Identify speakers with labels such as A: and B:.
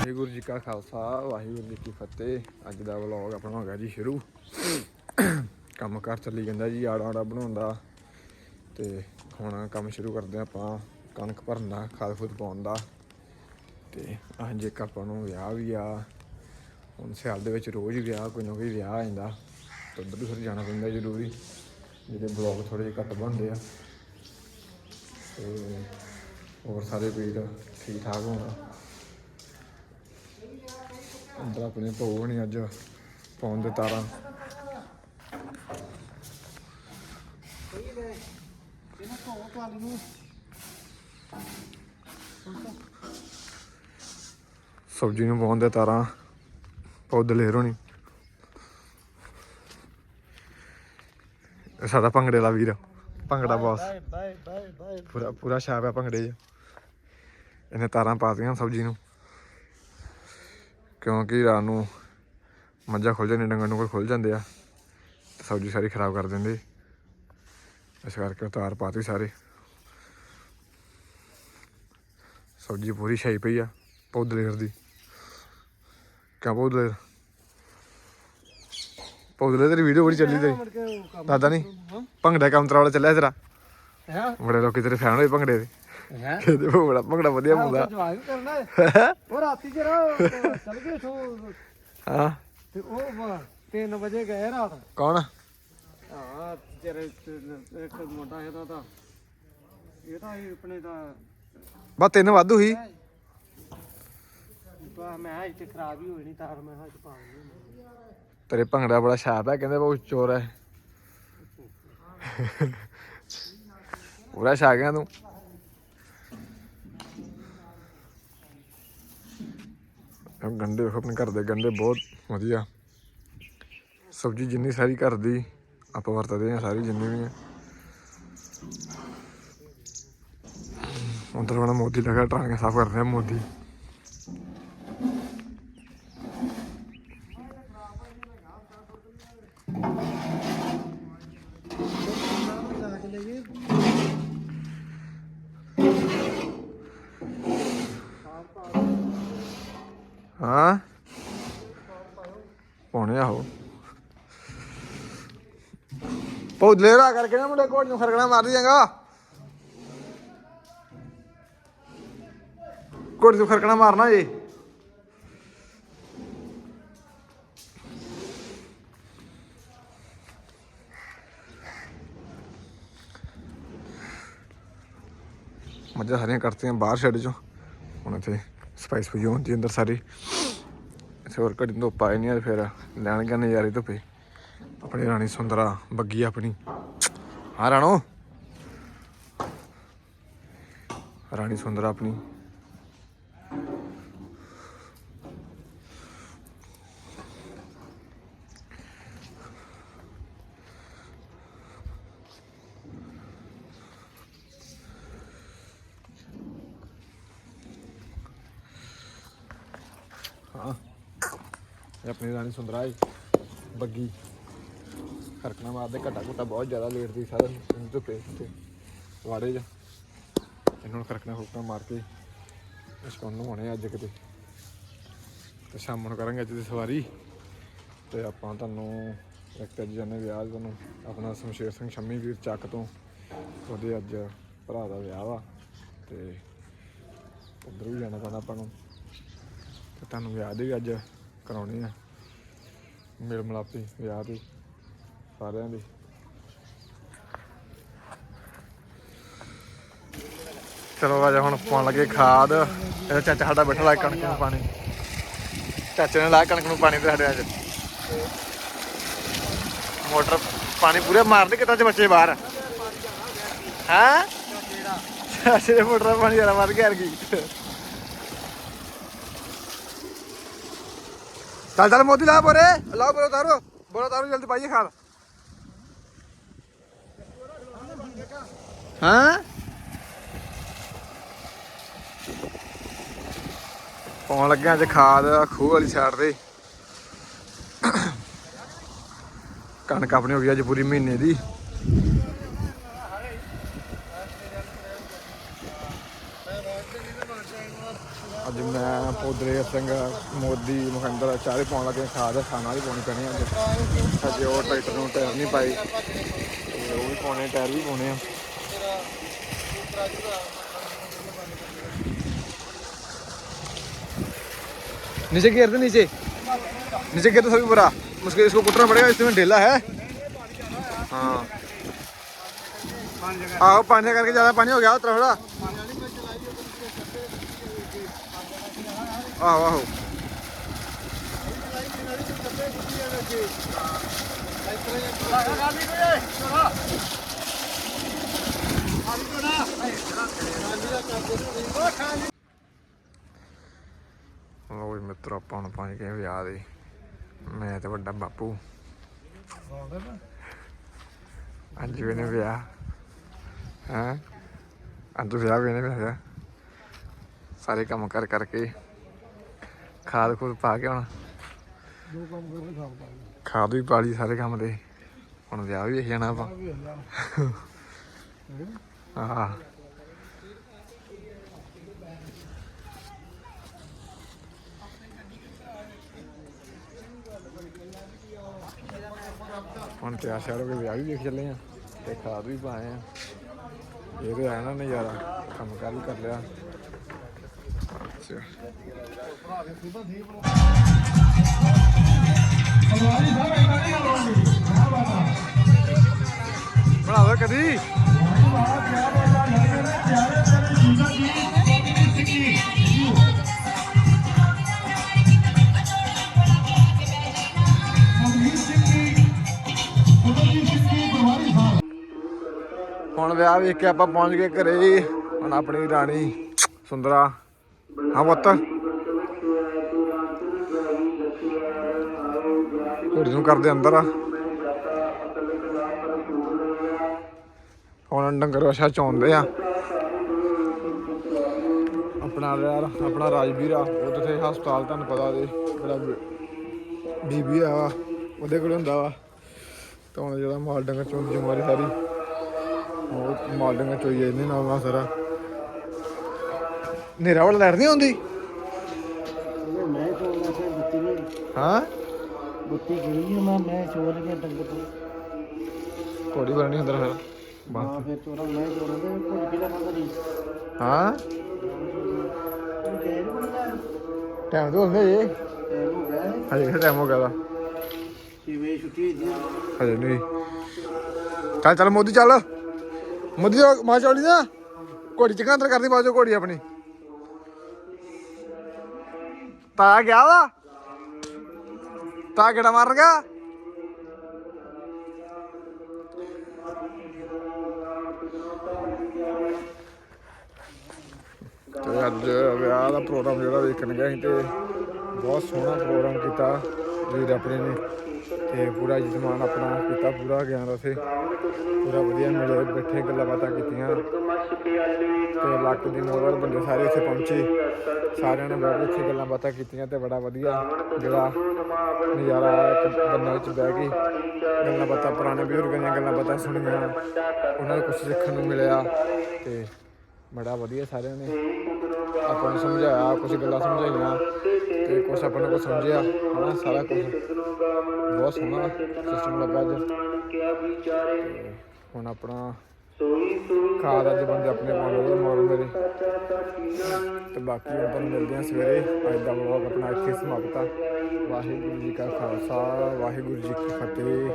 A: ਵਾਹਿਗੁਰੂ ਜੀ ਕਾ ਖਾਲਸਾ, ਵਾਹਿਗੁਰੂ ਜੀ ਕੀ ਫਤਿਹ। ਅੱਜ ਦਾ ਵਲੌਗ ਆਪਣਾ ਹੋ ਗਿਆ ਜੀ ਸ਼ੁਰੂ। ਕੰਮ ਕਾਰ ਚੱਲੀ ਜਾਂਦਾ ਜੀ, ਆੜਾ ਆੜਾ ਬਣਾਉਣ ਦਾ। ਤੇ ਹੁਣ ਕੰਮ ਸ਼ੁਰੂ ਕਰਦੇ ਹਾਂ ਆਪਾਂ, ਕਣਕ ਭਰਨ ਦਾ, ਖਾਦ ਖੁਦ ਪਾਉਣ ਦਾ। ਤੇ ਅੱਜ ਇੱਕ ਆਪਾਂ ਨੂੰ ਵਿਆਹ ਵੀ ਆ। ਹੁਣ ਸਿਆਲ ਦੇ ਵਿੱਚ ਰੋਜ਼ ਵਿਆਹ, ਕੋਈ ਨਾ ਕੋਈ ਵਿਆਹ ਆ ਜਾਂਦਾ। ਤਾਂ ਉੱਧਰ ਵੀ ਫਿਰ ਜਾਣਾ ਪੈਂਦਾ ਜ਼ਰੂਰੀ ਜਿਹਦੇ ਬਲੌਗ ਥੋੜੇ ਜਿਹੇ ਘੱਟ ਬਣਦੇ ਆ। ਤੇ ਹੋਰ ਸਾਰੇ ਵੀਰ ਠੀਕ ਠਾਕ ਹੋਣਾ। ਅੰਦਰ ਆਪਣੇ ਭੋ ਨਹੀਂ ਅੱਜ ਪਾਉਣ ਦੇ ਤਾਰਾਂ। ਸਬਜ਼ੀ ਨੂੰ ਪਾਉਣ ਦੇ ਤਾਰਾਂ ਬਹੁਤ ਦਲੇਰ ਹੋਣੀ। ਸਾਡਾ ਭੰਗੜੇ ਵਾਲਾ ਵੀਰ ਭੰਗੜਾ ਬਾਸ ਪੂਰਾ ਪੂਰਾ ਛਾਪ ਆ ਭੰਗੜੇ 'ਚ। ਇਹਨੇ ਤਾਰਾਂ ਪਾਤੀਆਂ ਸਬਜ਼ੀ ਨੂੰ। ਕਿਉਂਕਿ ਰਾਤ ਨੂੰ ਮੱਝਾਂ ਖੁੱਲ ਜਾਂਦੀਆਂ ਡੰਗਰ ਨੂੰ ਕੋਈ ਖੁੱਲ ਜਾਂਦੇ ਆ ਤੇ ਸਬਜ਼ੀ ਸਾਰੀ ਖਰਾਬ ਕਰ ਦਿੰਦੇ। ਇਸ ਕਰਕੇ ਉਹ ਤਾਰ ਪਾਤੀ ਸਾਰੇ। ਸਬਜ਼ੀ ਪੂਰੀ ਛਾਈ ਪਈ ਆ ਬਹੁਤ ਦਲੇਰ ਦੀ। ਕਿਆ ਬਹੁਤ ਦਲੇਰ ਬਹੁਤ ਦਲੇਰ ਤੇਰੀ ਵੀਡੀਓ ਬੜੀ ਚੱਲੀ ਤੇਰੀ।
B: ਕੇ ਕੰਮ
A: ਦਾਦਾ ਨਹੀਂ ਭੰਗੜਾ ਕੰਮ ਤਰਾਵਲਾ ਚੱਲਿਆ ਤੇਰਾ?
B: ਹੈ?
A: ਬੜੇ ਲੋਕੀ ਤੇਰੇ ਫੈਨ ਹੋਏ ਭੰਗੜੇ ਦੇ। ਕਹਿੰਦੇ ਭੰਗੜਾ ਭੰਗੜਾ ਵਧੀਆ
B: ਕਰਨਾ ਹੈ। ਉਹ ਰਾਤੀ ਜਰਾ ਚੱਲ ਗਏ ਸੋ।
A: ਹਾਂ।
B: ਤੇ ਉਹ 3 ਵਜੇ ਗਏ ਰਾਤ।
A: ਕੌਣ?
B: ਹਾਂ ਤੇਰੇ ਇੱਕ ਮੁੰਡਾ ਇਹਦਾ ਤਾਂ। ਇਹ ਤਾਂ ਹੀ ਆਪਣੇ ਦਾ
A: ਬਾ ਤਿੰਨ ਵਾਧੂ ਹੀ
B: ਬਾ ਮੈਂ ਇੱਥੇ ਖਰਾਬ ਹੀ ਤਾਰ ਮੈਂ ਹੱਥ ਪਾ ਲਈ
A: ਤੇਰੇ ਭੰਗੜਾ ਬੜਾ ਛਾਪ ਹੈ ਕਹਿੰਦੇ ਬਹੁਤ ਚੋਰ ਹੈ। ਪੂਰਾ ਛਾ ਗਿਆ ਤੂੰ। ਇਹ ਗੰਡੇ ਵੇਖੋ ਆਪਣੇ ਘਰ ਦੇ ਗੰਡੇ ਬਹੁਤ ਵਧੀਆ। ਸਬਜ਼ੀ ਜਿੰਨੀ ਸਾਰੀ ਘਰ ਦੀ ਆਪਾਂ ਵਰਤਦੇ ਆ ਸਾਰੀ ਜਿੰਨੀ ਵੀ ਹੈ। ਉਧਰ ਬਣਾ ਮੋਦੀ ਲਗਾ ਟਰਾਂਗੇ ਸਾਫ਼ ਕਰ ਰਿਹਾ ਮੋਦੀ।
B: ਲਾ
A: ਹਾਂ? ਪੌਣੇ ਆਹੋ ਬਹੁਤ ਲੇਰਾ ਕਰਕੇ ਨਾ ਮੁੰਡੇ ਕੋਟ ਨੂੰ ਖਰਕਣਾ ਮਾਰ ਦਿਆਂਗਾ ਕੋਟ ਨੂੰ ਖਰਕਣਾ ਮਾਰਨਾ ਜੀ ਮੱਝਾਂ ਸਾਰੀਆਂ ਕਰਤੀਆਂ ਬਾਹਰ ਛੱਡ ਚੋਂ। ਹੁਣ ਇੱਥੇ ਸਫ਼ਾਈ ਸਫ਼ਾਈ ਹੁੰਦੀ ਅੰਦਰ ਸਾਰੀ। ਇੱਥੇ ਹੋਰ ਘੜੀ ਧੁੱਪ ਆਏ ਨਹੀਂ ਫਿਰ ਲੈਣ ਗਿਆ ਨਜ਼ਾਰੇ ਧੁੱਪੇ। ਆਪਣੀ ਰਾਣੀ ਸੁੰਦਰਾ, ਬੱਗੀ ਆਪਣੀ। ਹਾਂ ਰਾਣੋ। ਰਾਣੀ ਸੁੰਦਰਾ ਆਪਣੀ। ਹਾਂ। ਇਹ ਆਪਣੀ ਰਾਣੀ ਸੁੰਦਰਾ ਹੈ ਬੱਗੀ। ਖਰਕਣਾ ਮਾਰਦੇ ਘਟਾ ਘਟਾ ਬਹੁਤ ਜ਼ਿਆਦਾ ਲੇਟ ਦੀ ਸਾਰਾ ਦਿਨ ਧੁੱਪੇ ਤੇ ਵਾੜੇ ਚ। ਇਹਨਾਂ ਨੂੰ ਖਰਕਣਾ ਖੁਰਕਣਾ ਮਾਰ ਕੇ ਇਸ ਕੋਲ ਨੂੰ ਹੋਣੇ ਅੱਜ ਕਿਤੇ। ਤੇ ਸ਼ਾਮ ਨੂੰ ਕਰਾਂਗੇ ਅੱਜ ਦੀ ਸਵਾਰੀ। ਤੇ ਆਪਾਂ ਤੁਹਾਨੂੰ ਇੱਕ ਅੱਜ ਜਾਨੇ ਵਿਆਹ ਤੁਹਾਨੂੰ ਆਪਣਾ ਸ਼ਮਸ਼ੇਰ ਸਿੰਘ ਸ਼ੰਮੀ ਵੀਰ ਚੱਕ ਤੋਂ, ਉਹਦੇ ਅੱਜ ਭਰਾ ਦਾ ਵਿਆਹ ਵਾ। ਤੇ ਉੱਧਰ ਵੀ ਜਾਣਾ ਪੈਣਾ ਆਪਾਂ ਨੂੰ। ਤੇ ਤੁਹਾਨੂੰ ਵਿਆਹ ਦੇ ਵੀ ਅੱਜ ਕਰਾਉਣੇ ਆ। ਮੇਲ ਮਲਾਪੀ ਵਿਆਹ ਦੀ ਸਾਰਿਆਂ ਦੀ। ਚਲੋ ਆ ਹੁਣ ਪਾਉਣ ਲੱਗੇ ਖਾਦ। ਇਹਦਾ ਚਾਚਾ ਸਾਡਾ ਬੈਠਾ ਲਾ ਕਣਕ ਨੂੰ ਪਾਣੀ। ਚਾਚੇ ਨੇ ਲਾ ਕਣਕ ਨੂੰ ਪਾਣੀ ਤੇ ਸਾਡੇ ਅੱਜ। ਮੋਟਰ ਪਾਣੀ ਪੂਰੇ ਮਾਰਦੇ ਕਿਤਾ ਚ ਬੱਚੇ ਬਾਹਰ। ਹਾਂ? ਚਾਚੇ ਦੇ ਮੋਟਰ ਪਾਣੀ ਜਰਾ ਵੱਧ ਗਿਆ ਕੀ। ਚੱਲ ਚੱਲ ਮੋਦੀ ਲਾ ਬੋਰੇ ਲਾਓ ਬੋਰੋ ਤਾਰੋ ਬੋਰੋ ਤਾਰੋ, ਜਲਦੀ ਪਾਈਏ ਖਾਲ ਹਾਂ? ਪਾਉਣ ਲੱਗਿਆ ਅੱਜ ਖਾਦ ਖੂਹ ਵਾਲੀ ਸਾਈਡ ਤੇ। ਕਣਕ ਆਪਣੀ ਹੋ ਗਈ ਅੱਜ ਪੂਰੀ ਮਹੀਨੇ ਦੀ। ਅੱਜ ਅੱਜ ਮੈਂ ਪੋਦਰੇ ਸਿੰਘ ਮੋਦੀ ਮਹਿੰਦਰ ਚਾਰੇ ਪਾਉਣ ਲੱਗੇ ਖਾਦ ਖਾਣ ਵਾਲੀ ਪਾਉਣੀ ਪੈਣੀ ਆ ਅੱਜ ਅਜੇ ਉਹ ਟਰੈਕਟਰ ਨੂੰ ਟਾਇਰ ਨਹੀਂ ਪਾਈ ਤੇ ਉਹ ਵੀ ਪਾਉਣੇ ਟਾਇਰ ਵੀ ਪਾਉਣੇ ਆ नीचे गिर दे नीचे नीचे गिर तो सभी बुरा मुझको इसको कुटना पड़ेगा इसमें ढीला है हाँ आओ पानी करके ज्यादा पानी हो गया थोड़ा ਆਹੋ ਆਹੋ। ਲੋ ਮਿੱਤਰ, ਆਪਾਂ ਨੂੰ ਪਹੁੰਚ ਗਏ ਵਿਆਹ ਦੇ। ਮੈਂ ਤੇ ਵੱਡਾ ਬਾਪੂ। ਅੱਜ ਵੀ ਨਹੀਂ ਵਿਆਹ। ਹਾਂ? ਅੱਜ ਵਿਆਹ ਵੀ ਨਹੀਂ ਵਿਆਹ ਸਾਰੇ ਕੰਮ ਕਰ ਕਰਕੇ। ਖਾਦ ਖੂਦ ਪਾ ਕੇ ਹੁਣ।
B: ਦੋ ਕੰਮ ਕਰਦੇ ਖਾਮ ਪਾ
A: ਖਾਦ ਵੀ ਪਾ ਲਈ ਸਾਰੇ ਕੰਮ ਦੇ। ਹੁਣ ਵਿਆਹ ਵੀ ਵੇਖ ਜਾਣਾ ਆਪਾਂ। ਆਹ। ਹੁਣ ਤੇ ਆਸ਼ਾ ਰੋ ਕੇ ਵਿਆਹ ਵੀ ਵੇਖ ਚੱਲੇ ਆ ਤੇ ਖਾਦ ਵੀ ਪਾਏ ਆ। ਇਹ ਤੇ ਆਇਆ ਨਾ ਨਜ਼ਾਰਾ। ਕੰਮ ਕਰ ਵੀ ਕਰ ਲਿਆ। ਅੱਛਾ ਬਣਾ ਕਦੀ? ਹੁਣ ਵਿਆਹ ਵੇਖ ਕੇ ਆਪਾਂ ਪਹੁੰਚ ਗਏ ਘਰੇ ਹੁਣ ਆਪਣੀ ਰਾਣੀ ਸੁੰਦਰਾ। ਹਾਂ ਪੁੱਤ। ਕੁੜੀ ਨੂੰ ਕਰਦੇ ਅੰਦਰ ਆ। ਹੁਣ ਡੰਗਰ ਵਛਾ ਚੌਂਦੇ ਆ। ਆਪਣਾ ਯਾਰ ਆਪਣਾ ਰਾਜਵੀਰ ਆ ਉਹ ਤੇ ਹਸਪਤਾਲ ਤੁਹਾਨੂੰ ਪਤਾ ਉਹਦੇ ਜਿਹੜਾ ਬੀਬੀ ਆ ਵਾ, ਉਹਦੇ ਕੋਲ ਹੁੰਦਾ ਵਾ। ਤਾਂ ਹੁਣ ਜਿਹੜਾ ਮਾਲ ਡੰਗਰ ਚੋਂ ਦੀ ਸਾਰੀ ਉਹ ਮਾਲ ਡੰਗਰ ਚੋਈ ਇਹਨੇ ਨਾਲ ਨਾਲ ਸਾਰਾ। ਨੇਰਾ ਵਾਲਾ ਲੈਟ ਨਹੀਂ ਆਉਂਦੀ?
B: ਮੈਂ ਬੁੱਤੀ ਨਹੀਂ।
A: ਹਾਂ?
B: ਬੁੱਤੀ ਗਈ ਹੈ ਮੈਂ ਮੈਂ ਚੋਰ ਕੇ ਡੰਗਰ ਤੋਂ।
A: ਕੋੜੀ ਬਣੀ ਹੁੰਦਾ ਫਿਰ। ਬਸ
B: ਹਾਂ ਫਿਰ ਚੋਰਾਂ ਮੈਂ ਚੋਰਾਂ ਦੇ ਭੁੱਜ ਕੇ ਨਾ ਕਰੀ
A: ਹਾਂ
B: ਤੂੰ ਕਹਿ ਰਿਹਾ
A: ਟਾਈਮ ਤੋਂ ਹੁੰਦੇ ਜੇ।
B: ਹੋ ਗਿਆ ਹੈ
A: ਹਜੇ ਕਿਹੜਾ ਟਾਈਮ ਹੋ ਗਿਆ ਦਾ
B: ਛੇ ਛੁੱਟੀ ਹੋਈ ਦੀ
A: ਹਜੇ ਨਹੀਂ। ਚੱਲ ਚੱਲ ਮੋਦੀ ਚੱਲ। ਮੋਦੀ ਦਾ ਮਾਂ ਚੌਲੀ ਨਾ। ਘੋੜੀ ਚਿਕਨ ਅੰਦਰ ਕਰਨੀ ਬਾਜੋ ਘੋੜੀ ਆਪਣੀ। ਤਾ ਗਿਆ ਵਾ। ਤਾ ਕਿਹੜਾ ਮਾਰ ਗਿਆ ਤੇ ਅੱਜ ਵਿਆਹ ਦਾ ਪ੍ਰੋਗਰਾਮ ਜਿਹੜਾ ਵੇਖਣ ਗਏ ਸੀ ਤੇ ਬਹੁਤ ਸੋਹਣਾ ਪ੍ਰੋਗਰਾਮ ਕੀਤਾ। ਵੀਰ ਆਪਣੇ ਨੇ। ਤੇ ਪੂਰਾ ਜਜ਼ਮਾਨ ਆਪਣਾ ਕੀਤਾ, ਪੂਰਾ ਗਿਆ ਉੱਥੇ। ਪੂਰਾ ਵਧੀਆ ਮਿਲੇ, ਬੈਠੇ, ਗੱਲਾਂ ਬਾਤਾਂ ਕੀਤੀਆਂ। ਤੇ ਲੱਕ ਦੀ ਮੋਰਲ ਬੰਦੇ ਸਾਰੇ ਇੱਥੇ ਪਹੁੰਚੇ। ਸਾਰਿਆਂ ਨੇ ਬਹੁਤ ਕੇ ਇੱਥੇ ਗੱਲਾਂ ਬਾਤਾਂ ਕੀਤੀਆਂ ਤੇ ਬੜਾ ਵਧੀਆ ਜਿਹੜਾ ਨਜ਼ਾਰਾ ਆਇਆ ਇੱਕ ਬੰਦੇ ਵਿੱਚ ਬਹਿ ਕੇ। ਗੱਲਾਂ ਬਾਤਾਂ, ਪੁਰਾਣੇ ਬਜ਼ੁਰਗਾਂ ਦੀਆਂ ਗੱਲਾਂ ਬਾਤਾਂ ਸੁਣੀਆਂ। ਉਹਨਾਂ ਨੂੰ ਕੁਝ ਸਿੱਖਣ ਨੂੰ ਮਿਲਿਆ ਤੇ ਬੜਾ ਵਧੀਆ ਸਾਰਿਆਂ ਨੇ ਆਪਾਂ ਨੂੰ ਸਮਝਾਇਆ ਕੁਝ ਗੱਲਾਂ ਸਮਝਾਈਆਂ ਤੇ ਕੁਝ ਆਪਾਂ ਨੂੰ ਸਮਝਿਆ। ਹਨਾ, ਸਾਰਾ ਕੁਝ ਬਹੁਤ ਸੋਹਣਾ ਸਿਸਟਮ ਲੱਗਾ ਅੱਜ। ਹੁਣ ਆਪਣਾ ਖਾਦ ਅੱਜ ਬੰਦੇ ਆਪਣੇ ਪਾਉਣੇ ਮੋਰ ਮੇਰੇ। ਤੇ ਬਾਕੀ ਹੁਣ ਤੁਹਾਨੂੰ ਮਿਲਦੇ ਆ ਸਵੇਰੇ। ਅੱਜ ਦਾ ਵਲੌਗ ਆਪਣਾ ਇੱਥੇ ਸਮਾਪਤ ਆ। ਵਾਹਿਗੁਰੂ ਜੀ ਕਾ ਖਾਲਸਾ, ਵਾਹਿਗੁਰੂ ਜੀ ਕੀ ਫਤਿਹ।